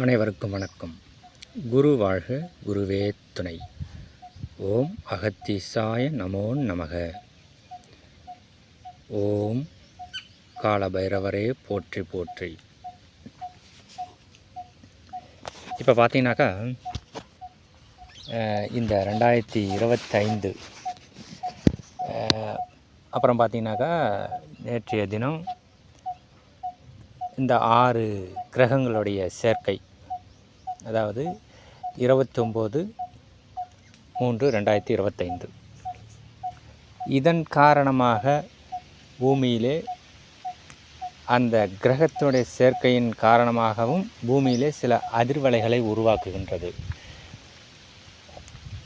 அனைவருக்கும் வணக்கம். குரு வாழ்க குருவே துணை. ஓம் அகத்தீசாய நமோ நமக. ஓம் காலபைரவரே போற்றி போற்றி. இப்போ பார்த்தீங்கன்னாக்கா இந்த ரெண்டாயிரத்தி இருபத்தைந்து அப்புறம் பார்த்தீங்கன்னாக்கா நேற்றைய தினம் இந்த ஆறு கிரகங்களுடைய சேர்க்கை அதாவது இருபத்தொம்போது மூன்று ரெண்டாயிரத்தி இருபத்தைந்து. இதன் காரணமாக பூமியிலே அந்த கிரகத்தினுடைய சேர்க்கையின் காரணமாகவும் பூமியிலே சில அதிர்வலைகளை உருவாக்குகின்றது.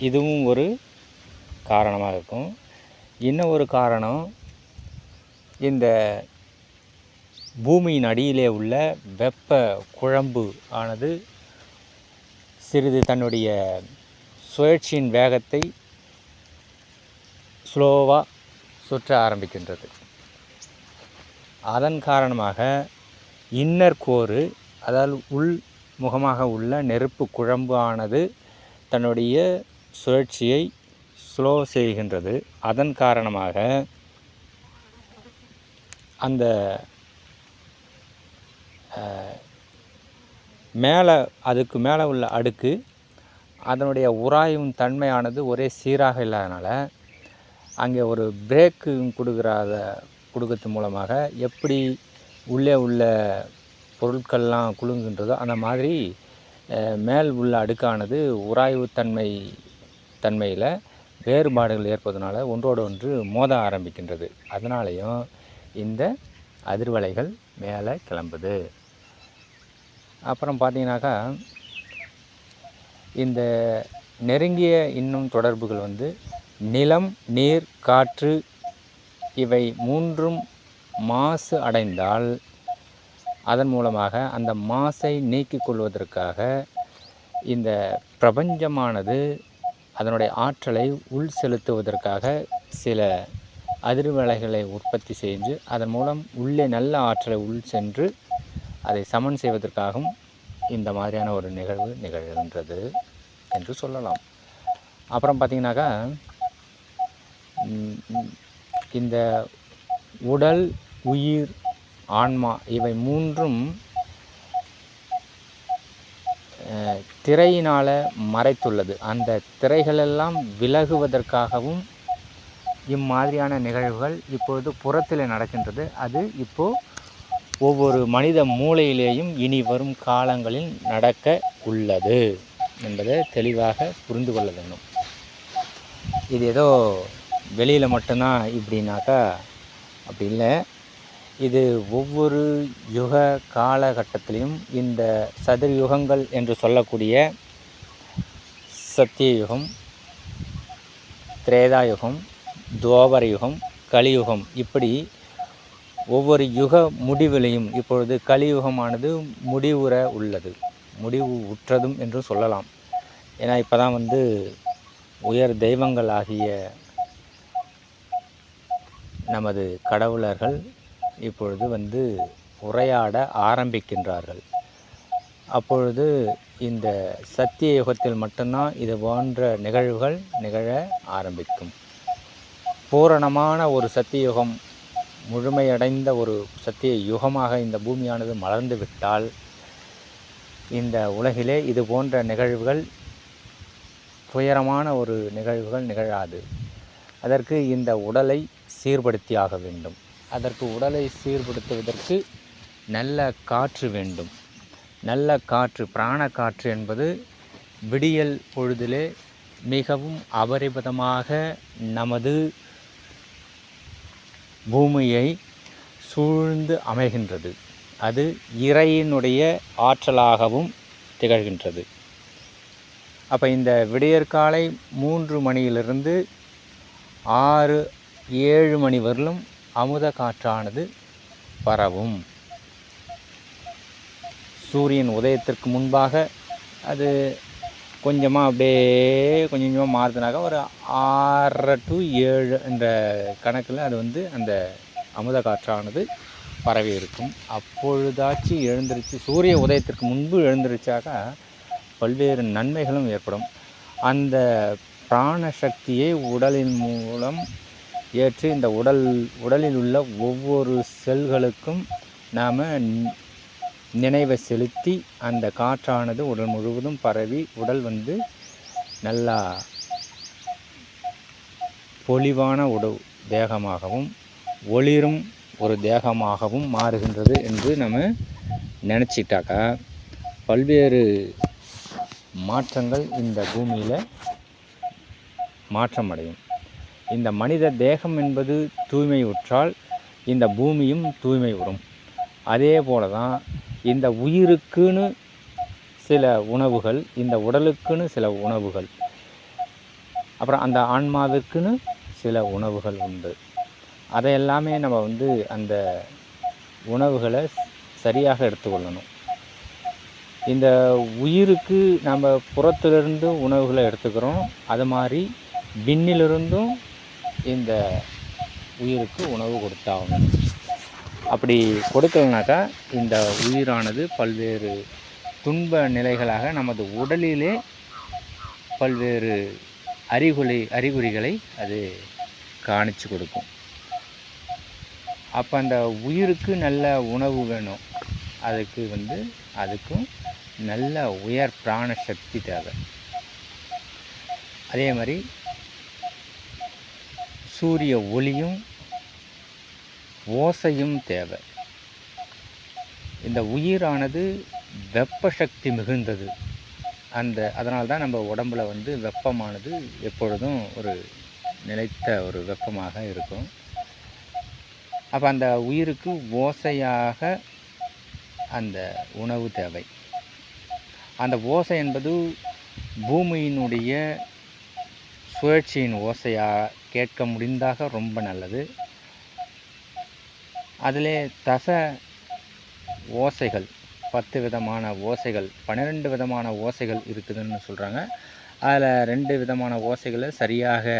இதுவும் ஒரு காரணமாக இருக்கும். இன்னும் ஒரு காரணம் இந்த பூமியின் அடியிலே உள்ள வெப்ப குழம்பு ஆனது சிறிது தன்னுடைய சுழற்சியின் வேகத்தை ஸ்லோவாக சுற்ற ஆரம்பிக்கின்றது. அதன் காரணமாக இன்னர் கோரு அதாவது உள் முகமாக உள்ள நெருப்பு குழம்பு ஆனது தன்னுடைய சுழற்சியை ஸ்லோ செய்கின்றது. அதன் காரணமாக அந்த மேலே அதுக்கு மேலே உள்ள அடுக்கு அதனுடைய உராயும் தன்மையானது ஒரே சீராக இல்லாதனால் அங்கே ஒரு பிரேக்கு கொடுக்குறாத கொடுக்கறது மூலமாக எப்படி உள்ளே உள்ள பொருட்கள்லாம் குலுங்குகின்றதோ அந்த மாதிரி மேல் உள்ள அடுக்கானது உராய்வு தன்மை தன்மையில் வேறுபாடுகள் ஏற்பதனால ஒன்றோடு ஒன்று மோத ஆரம்பிக்கின்றது. அதனாலேயும் இந்த அதிர்வலைகள் மேலே கிளம்புது. அப்புறம் பார்த்தீங்கன்னாக்கா இந்த நெருங்கிய இன்னும் தொடர்புகள் வந்து நிலம் நீர் காற்று இவை மூன்றும் மாசு அடைந்தால் அதன் மூலமாக அந்த மாசை நீக்கிக் கொள்வதற்காக இந்த பிரபஞ்சமானது அதனுடைய ஆற்றலை உள் செலுத்துவதற்காக சில அதிர்வலைகளை உற்பத்தி செஞ்சு அதன் மூலம் உள்ளே நல்ல ஆற்றலை உள் சென்று அதை சமன் செய்வதற்காகவும் இந்த மாதிரியான ஒரு நிகழ்வு நிகழ்கின்றது என்று சொல்லலாம். அப்புறம் பார்த்தீங்கன்னாக்கா இந்த உடல் உயிர் ஆன்மா இவை மூன்றும் திரையினால் மறைத்துள்ளது. அந்த திரைகளெல்லாம் விலகுவதற்காகவும் இம்மாதிரியான நிகழ்வுகள் இப்பொழுது புறத்தில் நடக்கின்றது. அது இப்போது ஒவ்வொரு மனித மூளையிலேயும் இனி வரும் காலங்களில் நடக்க உள்ளது என்பதை தெளிவாக புரிந்து கொள்ள வேண்டும். இது ஏதோ வெளியில் மட்டும்தான் இப்படின்னாக்கா அப்படி இல்லை. இது ஒவ்வொரு யுக காலகட்டத்திலையும் இந்த சதுர யுகங்கள் என்று சொல்லக்கூடிய சத்தியயுகம் திரேதாயுகம் துவாபர யுகம் கலியுகம் இப்படி ஒவ்வொரு யுக முடிவிலையும் இப்பொழுது கலியுகமானது முடிவுற உள்ளது. முடிவு உற்றதும் என்றும் சொல்லலாம். ஏன்னா இப்போ தான் வந்து உயர் தெய்வங்கள் ஆகிய நமது கடவுளர்கள் இப்பொழுது வந்து உரையாட ஆரம்பிக்கின்றார்கள். அப்பொழுது இந்த சத்திய யுகத்தில் மட்டும்தான் இது போன்ற நிகழ்வுகள் நிகழ ஆரம்பிக்கும். பூரணமான ஒரு சத்தியுகம் முழுமையடைந்த ஒரு சத்திய யுகமாக இந்த பூமியானது மலர்ந்து விட்டால் இந்த உலகிலே இது போன்ற நிகழ்வுகள் துயரமான ஒரு நிகழ்வுகள் நிகழாது. அதற்கு இந்த உடலை சீர்படுத்தியாக வேண்டும். அதற்கு உடலை சீர்படுத்துவதற்கு நல்ல காற்று வேண்டும். நல்ல காற்று பிராண காற்று என்பது விடியல் பொழுதிலே மிகவும் அபரிமிதமாக நமது பூமியை சூழ்ந்து அமைகின்றது. அது இறையினுடைய ஆற்றலாகவும் திகழ்கின்றது. அப்போ இந்த விடியற்காலை மூன்று மணியிலிருந்து ஆறு ஏழு மணி வரலும் அமுத காற்றானது பரவும். சூரியன் உதயத்திற்கு முன்பாக அது கொஞ்சமாக அப்படியே கொஞ்சம் கொஞ்சமாக மாறுதுனாக்கா ஒரு ஆறரை டு ஏழு என்ற கணக்கில் அது வந்து அந்த அமுத காற்றானது பரவி இருக்கும். அப்பொழுதாச்சும் எழுந்திருச்சு சூரிய உதயத்திற்கு முன்பு எழுந்திருச்சாக்கா பல்வேறு நன்மைகளும் ஏற்படும். அந்த பிராண சக்தியை உடலின் மூலம் ஏற்று இந்த உடல் உடலில் உள்ள ஒவ்வொரு செல்களுக்கும் நாம் நினைவை செலுத்தி அந்த காற்றானது உடல் முழுவதும் பரவி உடல் வந்து நல்லா பொலிவான உடல் தேகமாகவும் ஒளிரும் ஒரு தேகமாகவும் மாறுகின்றது என்று நம்ம நினச்சிட்டாக்கா பல்வேறு மாற்றங்கள் இந்த பூமியில் மாற்றம் அடையும் இந்த மனித தேகம் என்பது தூய்மை உற்றால் இந்த பூமியும் தூய்மை உறும் அதே போல தான் இந்த உயிருக்குன்னு சில உணவுகள் இந்த உடலுக்குன்னு சில உணவுகள். அப்புறம் அந்த ஆன்மாவிற்குன்னு சில உணவுகள் உண்டு. அதை எல்லாமே நம்ம வந்து அந்த உணவுகளை சரியாக எடுத்துக்கொள்ளணும். இந்த உயிருக்கு நம்ம புறத்திலிருந்து உணவுகளை எடுத்துக்கிறோம். அது மாதிரி விண்ணிலிருந்தும் இந்த உயிருக்கு உணவு கொடுத்தாகணும். அப்படி கொடுக்கலனாக்கா இந்த உயிரானது பல்வேறு துன்ப நிலைகளாக நமது உடலிலே பல்வேறு அறிகுறி அறிகுறிகளை அது காணிச்சு கொடுக்கும். அப்போ அந்த உயிருக்கு நல்ல உணவு வேணும். அதுக்கு வந்து அதுக்கும் நல்ல உயர் பிராண சக்தி தேவை. அதே மாதிரி சூரிய ஒளியும் ஓசையும் தேவை. இந்த உயிரானது வெப்ப சக்தி மிகுந்தது. அந்த அதனால தான் நம்ம உடம்புல வந்து வெப்பமானது எப்பொழுதும் ஒரு நிலைத்த ஒரு வெப்பமாக இருக்கும். அப்போ அந்த உயிருக்கு ஓசையாக அந்த உணவு தேவை. அந்த ஓசை என்பது பூமியினுடைய சுழற்சியின் ஓசையாக கேட்க முடிந்தாக ரொம்ப நல்லது. அதிலே தச ஓசைகள் பத்து விதமான ஓசைகள் பன்னிரெண்டு விதமான ஓசைகள் இருக்குதுன்னு சொல்கிறாங்க அதில் ரெண்டு விதமான ஓசைகளை சரியாக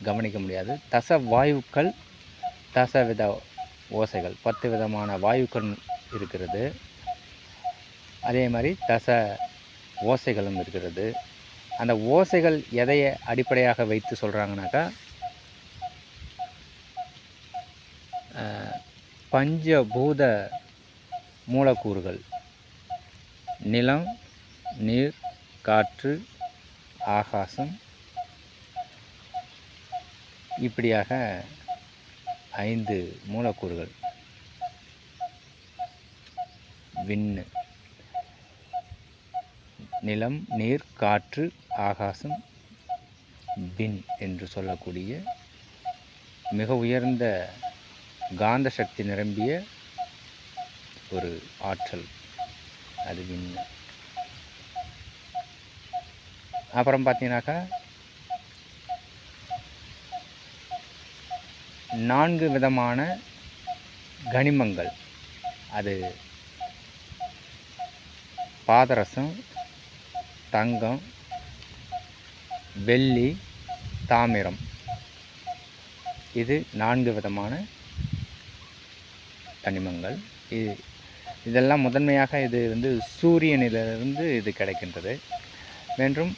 கவனிக்க முடியாது. தச வாயுக்கள் தச வித ஓசைகள் பத்து விதமான வாயுக்கள் இருக்கிறது. அதே மாதிரி தச ஓசைகளும் இருக்கிறது. அந்த ஓசைகள் எதையை அடிப்படையாக வைத்து சொல்கிறாங்கனாக்கா பஞ்சபூத மூலக்கூறுகள். நிலம் நீர் காற்று ஆகாசம். இப்படியாக ஐந்து மூலக்கூறுகள். விண்ணு. நிலம் நீர் காற்று ஆகாசம். பின் என்று சொல்லக்கூடிய மிக உயர்ந்த காந்த சக்தி நிரம்பிய ஒரு ஆற்றல் அது விண்ணு அப்புறம் பார்த்தீங்கன்னாக்கா நான்கு விதமான கனிமங்கள். அது பாதரசம் தங்கம் வெள்ளி தாமிரம். இது நான்கு விதமான தனிமங்கள் இது இதெல்லாம் முதன்மையாக இது வந்து சூரியனிலிருந்து இது கிடைக்கின்றது. மற்றும்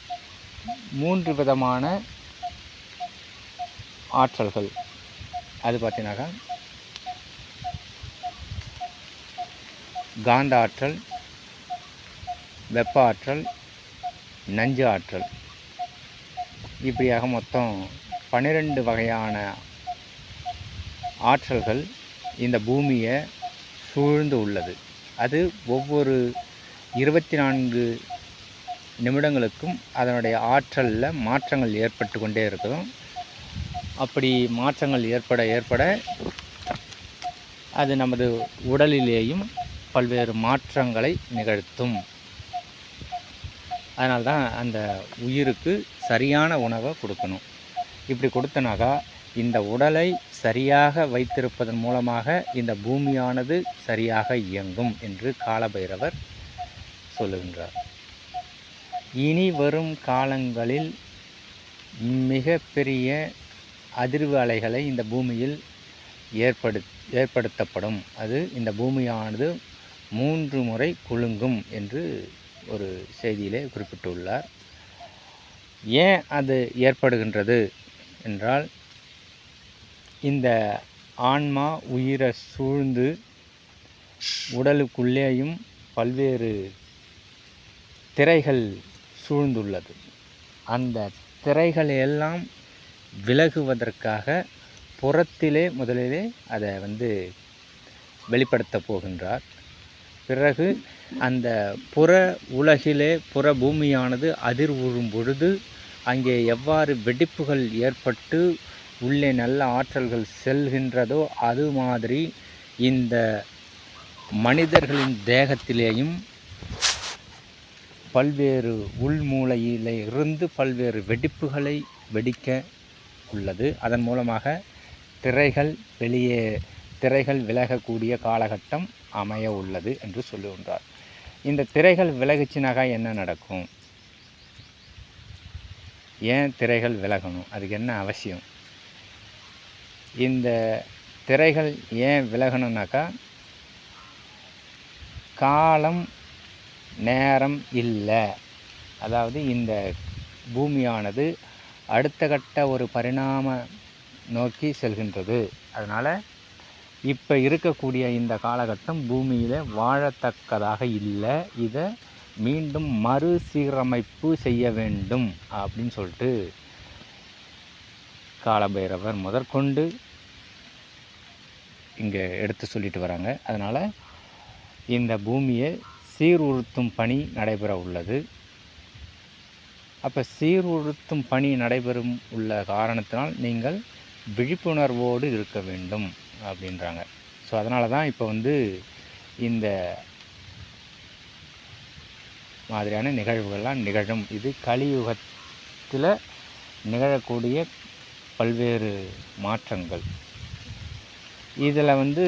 மூன்று விதமான ஆற்றல்கள். அது பார்த்தீங்கன்னாக்கா காந்த ஆற்றல் வெப்ப ஆற்றல் நஞ்சு ஆற்றல். இப்படியாக மொத்தம் பன்னிரெண்டு வகையான ஆற்றல்கள் இந்த பூமியை சூழ்ந்து உள்ளது. அது ஒவ்வொரு இருபத்தி நான்கு நிமிடங்களுக்கும் அதனுடைய ஆற்றலில் மாற்றங்கள் ஏற்பட்டு கொண்டே இருக்கும். அப்படி மாற்றங்கள் ஏற்பட ஏற்பட அது நமது உடலிலேயும் பல்வேறு மாற்றங்களை நிகழ்த்தும். அதனால்தான் அந்த உயிருக்கு சரியான உணவை கொடுக்கணும். இப்படி கொடுத்தனாக்கா இந்த உடலை சரியாக வைத்திருப்பதன் மூலமாக இந்த பூமியானது சரியாக இயங்கும் என்று காலபைரவர் சொல்லுகின்றார். இனி வரும் காலங்களில் மிக பெரிய அதிர்வு அலைகளை இந்த பூமியில் ஏற்படு ஏற்படுத்தப்படும். அது இந்த பூமியானது மூன்று முறை குலுங்கும் என்று ஒரு செய்தியிலே குறிப்பிட்டுள்ளார். ஏன் அது ஏற்படுகின்றது? என்றால் இந்த ஆன்மா உயிரை சூழ்ந்து உடலுக்குள்ளேயும் பல்வேறு திரைகள் சூழ்ந்துள்ளது. அந்த திரைகள் எல்லாம் விலகுவதற்காக புறத்திலே முதலிலே அதை வந்து வெளிப்படுத்த போகின்றார். பிறகு அந்த புற உலகிலே புற பூமியானது அதிர்வுறும் பொழுது அங்கே எவ்வாறு வெடிப்புகள் ஏற்பட்டு உள்ளே நல்ல ஆற்றல்கள் செல்கின்றதோ அது மாதிரி இந்த மனிதர்களின் தேகத்திலேயும் பல்வேறு உள்மூலையிலே இருந்து பல்வேறு வெடிப்புகளை வெடிக்க உள்ளது. அதன் மூலமாக திரைகள் வெளியே திரைகள் விலகக்கூடிய காலகட்டம் அமைய உள்ளது என்று சொல்லுகின்றார். இந்த திரைகள் விலகுச்சுனாக்கா என்ன நடக்கும்? ஏன் திரைகள் விலகணும்? அதுக்கு என்ன அவசியம்? இந்த திரைகள் ஏன் விலகணுன்னாக்கா காலம் நேரம் இல்லை. அதாவது இந்த பூமியானது அடுத்த கட்ட ஒரு பரிணாம நோக்கி செல்கின்றது. அதனால் இப்போ இருக்கக்கூடிய இந்த காலகட்டம் பூமியில் வாழத்தக்கதாக இல்லை. இதை மீண்டும் மறுசீரமைப்பு செய்ய வேண்டும் அப்படின்னு சொல்லிட்டு காலபைரவர் முதற்கொண்டு இங்கே எடுத்து சொல்லிட்டு வராங்க. அதனால் இந்த பூமியை சீர்உறுத்தும் பணி நடைபெற உள்ளது. அப்போ சீர்உறுத்தும் பணி நடைபெறும் உள்ள காரணத்தினால் நீங்கள் விழிப்புணர்வோடு இருக்க வேண்டும் அப்படின்றாங்க. ஸோ அதனால தான் இப்போ வந்து இந்த மாதிரியான நிகழ்வுகள்லாம் நிகழும். இது கலியுகத்தில் நிகழக்கூடிய பல்வேறு மாற்றங்கள். இதில் வந்து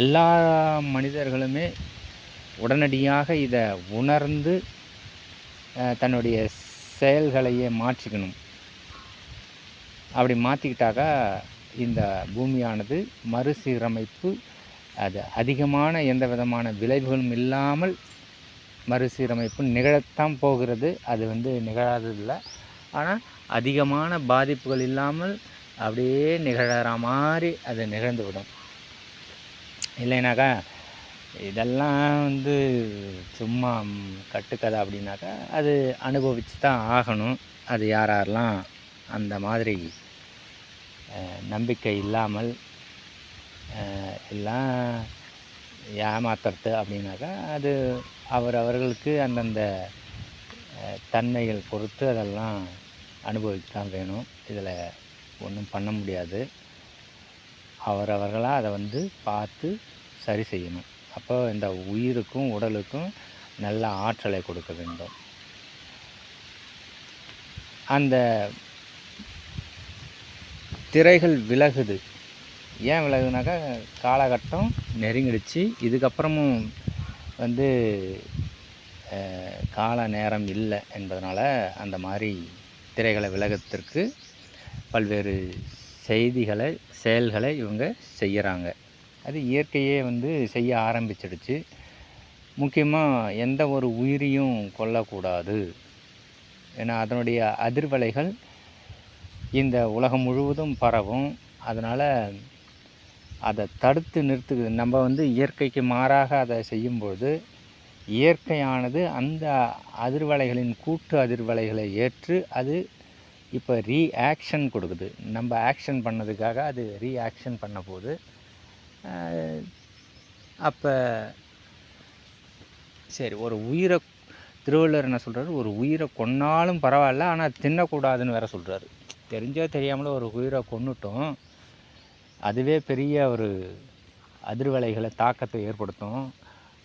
எல்லா மனிதர்களுமே உடனடியாக இதை உணர்ந்து தன்னுடைய செயல்களையே மாற்றிக்கணும். அப்படி மாற்றிக்கிட்டாக்கா இந்த பூமியானது மறுசீரமைப்பு அது அதிகமான எந்த விதமான விளைவுகளும் இல்லாமல் மறுசீரமைப்பு நிகழத்தான் போகிறது. அது வந்து நிகழாததில்லை. ஆனால் அதிகமான பாதிப்புகள் இல்லாமல் அப்படியே நிகழற மாதிரி அது நிகழ்ந்து விடும். இல்லைனாக்கா இதெல்லாம் வந்து சும்மா கட்டுக்கதை அப்படின்னாக்கா அது அனுபவித்து தான் ஆகணும். அது யார் யாரெல்லாம் அந்த மாதிரி நம்பிக்கை இல்லாமல் எல்லாம் ஏமாத்துறது அப்படின்னாக்கா அது அவர் அவர்களுக்கு அந்தந்த தன்மைகள் பொறுத்து அதெல்லாம் அனுபவிக்க தான் வேணும். இதில் ஒன்றும் பண்ண முடியாது. அவரவர்களாக அதை வந்து பார்த்து சரி செய்யணும். அப்போ இந்த உயிருக்கும் உடலுக்கும் நல்ல ஆற்றலை கொடுக்க வேண்டும். அந்த திரைகள் விலகுது. ஏன் விலகுதுனாக்கா காலகட்டம் நெருங்கிடுச்சு. இதுக்கப்புறமும் வந்து கால நேரம் இல்லை என்பதனால் அந்த மாதிரி திரைகளை விலகத்திற்கு பல்வேறு செய்திகளை செயல்களை இவங்க செய்கிறாங்க அது இயற்கையே வந்து செய்ய ஆரம்பிச்சிடுச்சு. முக்கியமாக எந்த ஒரு உயிரியும் கொல்லக்கூடாது. ஏன்னா அதனுடைய அதிர்வலைகள் இந்த உலகம் முழுவதும் பரவும். அதனால் அதை தடுத்து நிறுத்துக்குது நம்ம வந்து இயற்கைக்கு மாறாக அதை செய்யும்போது இயற்கையானது அந்த அதிர்வலைகளின் கூட்டு அதிர்வலைகளை ஏற்று அது இப்போ ரீஆக்ஷன் கொடுக்குது. நம்ம ஆக்ஷன் பண்ணதுக்காக அது ரீஆக்ஷன் பண்ண போது அப்போ சரி ஒரு உயிரை திருவள்ளுவர் என்ன சொல்கிறாரு ஒரு உயிரை கொன்னாலும் பரவாயில்ல ஆனால் தின்னக்கூடாதுன்னு வேற சொல்கிறாரு தெரிஞ்சோ தெரியாமலோ ஒரு உயிரை கொன்னுட்டோம். அதுவே பெரிய ஒரு அதிர்வலைகளை தாக்கத்தை ஏற்படுத்தும்.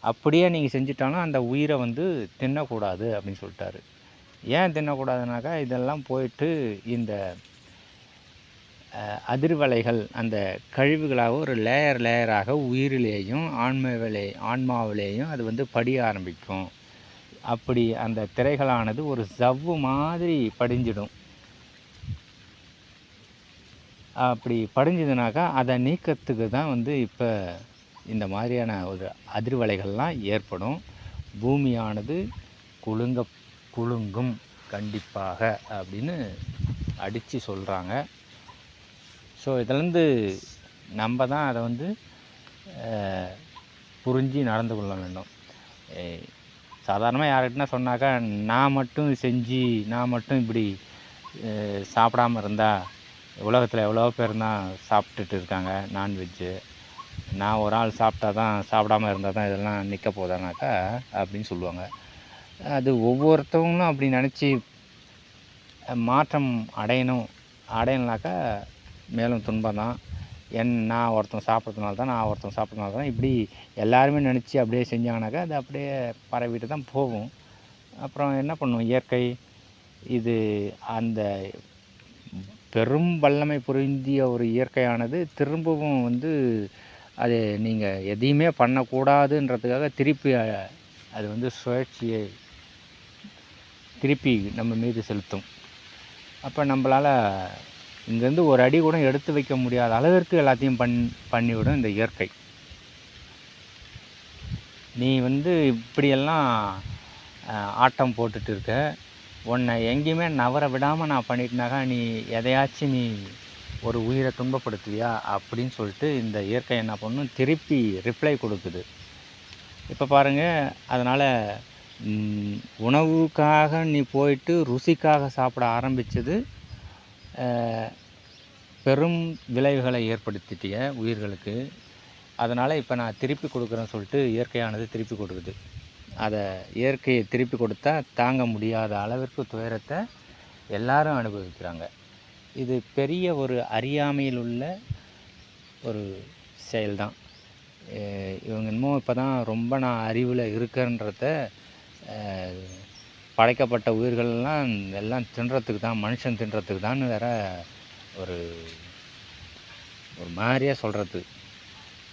அப்படியே நீங்கள் செஞ்சிட்டாலும் அந்த உயிரை வந்து தின்னக்கூடாது அப்படின்னு சொல்லிட்டாரு. ஏன் தின்னக்கூடாதுனாக்கா இதெல்லாம் போயிட்டு இந்த அதிர்வலைகள் அந்த கழிவுகளாக ஒரு லேயர் லேயராக உயிரிலேயும் ஆன்மாவிலே ஆன்மாவிலேயும் அது வந்து படிய ஆரம்பிக்கும். அப்படி அந்த திரைகளானது ஒரு ஜவ்வு மாதிரி படிஞ்சிடும். அப்படி படிஞ்சதுனாக்கா அதை நீக்கத்துக்கு தான் வந்து இப்போ இந்த மாதிரியான ஒரு அதிர்வலைகள்லாம் ஏற்படும். பூமியானது குலுங்க குலுங்கும் கண்டிப்பாக அப்படின்னு அடித்து சொல்கிறாங்க ஸோ இதுலேருந்து நம்ம தான் அதை வந்து புரிஞ்சு நடந்து கொள்ள வேண்டும். சாதாரணமாக யார்கிட்டனா சொன்னாக்கா நான் மட்டும் செஞ்சு நான் மட்டும் இப்படி சாப்பிடாமல் சாப்பிடாம இருந்தால் உலகத்தில் எவ்வளோ பேர் தான் சாப்பிட்டுட்டு இருக்காங்க நான்வெஜ்ஜு நான் ஒரு ஆள் சாப்பிட்டா தான் சாப்பிடாம இருந்தால் தான் இதெல்லாம் நிற்க போதானாக்கா அப்படின்னு சொல்லுவாங்க. அது ஒவ்வொருத்தவங்களும் அப்படி நினச்சி மாற்றம் அடையணும். அடையணுனாக்கா மேலும் துன்பம் தான் என் நான் ஒருத்தன் சாப்பிட்றதுனால தான் நான் ஒருத்தன் சாப்பிட்றதுனால தான் இப்படி எல்லாருமே நினச்சி அப்படியே செஞ்சாங்கனாக்கா அது அப்படியே பரவிட்டு தான் போகும். அப்புறம் என்ன பண்ணும்? இயற்கை இது அந்த பெரும் வல்லமை புரிந்திய ஒரு இயற்கையானது திரும்பவும் வந்து அது நீங்கள் எதையுமே பண்ணக்கூடாதுன்றதுக்காக திருப்பி அது வந்து சுழற்சியை திருப்பி நம்ம மீது செலுத்தும். அப்போ நம்மளால் இங்கேருந்து ஒரு அடி கூட எடுத்து வைக்க முடியாத அளவிற்கு எல்லாத்தையும் பண் பண்ணிவிடும் இந்த இயற்கை. நீ வந்து இப்படியெல்லாம் ஆட்டம் போட்டுட்டு இருக்க. உன்னை எங்கேயுமே நவர விடாமல் நான் பண்ணிட்டேனாக்கா நீ எதையாச்சும் நீ ஒரு உயிரை துன்பப்படுத்துவியா அப்படின்னு சொல்லிட்டு இந்த இயற்கை என்ன பண்ணும்? திருப்பி ரிப்ளை கொடுக்குது. இப்போ பாருங்கள் அதனால் உணவுக்காக நீ போயிட்டு ருசிக்காக சாப்பிட ஆரம்பித்தது பெரும் விளைவுகளை ஏற்படுத்திட்டிய உயிர்களுக்கு. அதனால் இப்போ நான் திருப்பி கொடுக்குறேன்னு சொல்லிட்டு இயற்கையானது திருப்பி கொடுக்குது. அதை இயற்கையை திருப்பி கொடுத்தா தாங்க முடியாத அளவிற்கு துயரத்தை எல்லாரும் அனுபவிக்கிறாங்க. இது பெரிய ஒரு அறியாமையில் உள்ள ஒரு செயல்தான். இவங்க இன்னமும் இப்போ தான் ரொம்ப நான் அறிவில் இருக்கேன்றத படைக்கப்பட்ட உயிர்கள்லாம் எல்லாம் தின்றத்துக்கு தான் மனுஷன் தின்றத்துக்கு தான் வேற ஒரு ஒரு மாதிரியாக சொல்கிறது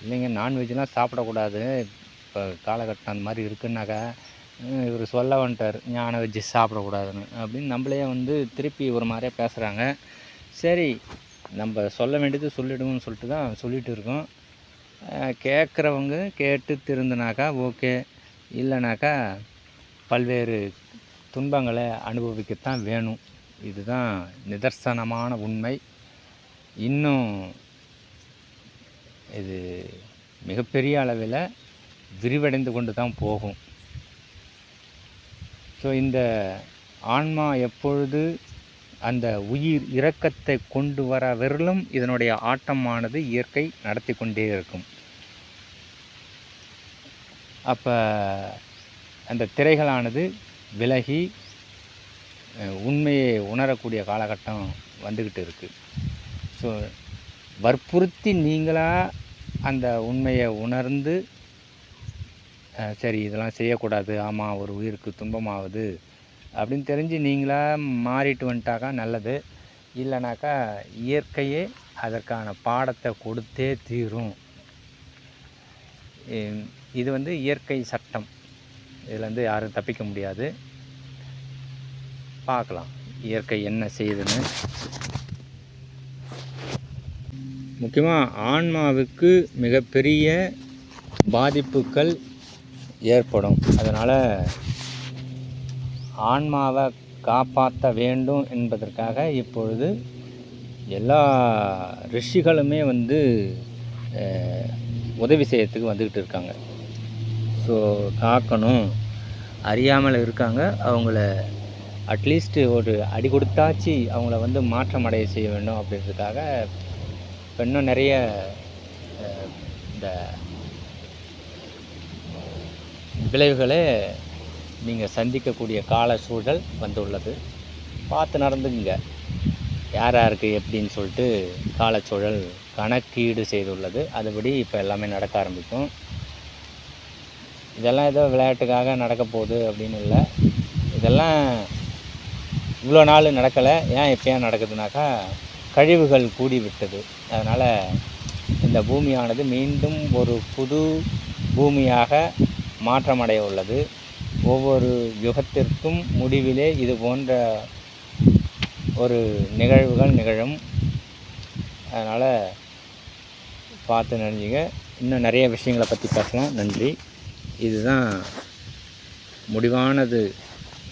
இல்லைங்க நான்வெஜ்லாம் சாப்பிடக்கூடாது. இப்போ காலகட்டம் அந்த மாதிரி இருக்குன்னாக்கா இவர் சொல்ல வந்துட்டார் ஞான வெஜ்ஜு சாப்பிடக்கூடாதுன்னு அப்படின்னு நம்மளே வந்து திருப்பி ஒரு மாதிரியாக பேசுகிறாங்க சரி நம்ம சொல்ல வேண்டியது சொல்லிடுவோம்னு சொல்லிட்டு தான் சொல்லிகிட்டு இருக்கோம். கேட்குறவங்க கேட்டு திருந்தினாக்கா ஓகே. இல்லைனாக்கா பல்வேறு துன்பங்களை அனுபவிக்கத்தான் வேணும். இதுதான் நிதர்சனமான உண்மை. இன்னும் இது மிகப்பெரிய அளவில் விரிவடைந்து கொண்டு தான் போகும். ஸோ இந்த ஆன்மா எப்பொழுது அந்த உயிர் இரக்கத்தை கொண்டு வர வரலும் இதனுடைய ஆட்டமானது இயற்கை நடத்தி கொண்டே இருக்கும். அப்போ அந்த திரைகளானது விலகி உண்மையை உணரக்கூடிய காலகட்டம் வந்துக்கிட்டு இருக்குது ஸோ வற்புறுத்தி நீங்களாக அந்த உண்மையை உணர்ந்து சரி இதெல்லாம் செய்யக்கூடாது ஆமாம் ஒரு உயிருக்கு துன்பமாகுது அப்படின்னு தெரிஞ்சு நீங்களாக மாறிட்டு வந்துட்டாக்கா நல்லது. இல்லைனாக்கா இயற்கையே அதற்கான பாடத்தை கொடுத்தே தீரும். இது வந்து இயற்கை சட்டம். இதுலேருந்து யாரும் தப்பிக்க முடியாது. பார்க்கலாம். இயற்கை என்ன செய்யுதுன்னு. முக்கியமாக ஆன்மாவுக்கு மிகப்பெரிய பாதிப்புகள் ஏற்படும். அதனால் ஆன்மாவை காப்பாற்ற வேண்டும் என்பதற்காக இப்பொழுது எல்லா ரிஷிகளுமே வந்து உதவி செய்யறதுக்கு வந்துக்கிட்டு இருக்காங்க. ஸோ காக்கணும் அறியாமல் இருக்காங்க. அவங்கள அட்லீஸ்ட்டு ஒரு அடி கொடுத்தாச்சு அவங்கள வந்து மாற்றம் அடைய செய்ய வேண்டும் அப்படின்றதுக்காக இப்போ இன்னும் நிறைய இந்த விளைவுகளை நீங்கள் சந்திக்கக்கூடிய கால சூழல் வந்துள்ளது. பார்த்து நடந்துக்குங்க. யார் யாருக்கு எப்படின்னு சொல்லிட்டு காலச்சூழல் கணக்கீடு செய்துள்ளது. அதுபடி இப்போ எல்லாமே நடக்க ஆரம்பிக்கும். இதெல்லாம் ஏதோ விளையாட்டுக்காக நடக்க போகுது அப்படின்னு இல்லை. இதெல்லாம் இவ்வளோ நாள் நடக்கலை. ஏன் இப்போ நடக்குதுனாக்கா கழிவுகள் கூடி விட்டது அதனால் இந்த பூமியானது மீண்டும் ஒரு புது பூமியாக மாற்றமடைய உள்ளது. ஒவ்வொரு யுகத்திற்கும் முடிவிலே இது போன்ற ஒரு நிகழ்வுகள் நிகழும். அதனால் பார்த்து நினைஞ்சிங்க இன்னும் நிறைய விஷயங்களை பற்றி பேசலாம். நன்றி. இதுதான் முடிவானது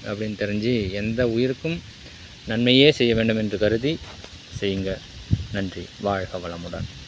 அப்படின்னு தெரிஞ்சு எந்த உயிருக்கும் நன்மையே செய்ய வேண்டும் என்று கருதி செய்யுங்க. நன்றி. வாழ்க வளமுடன்.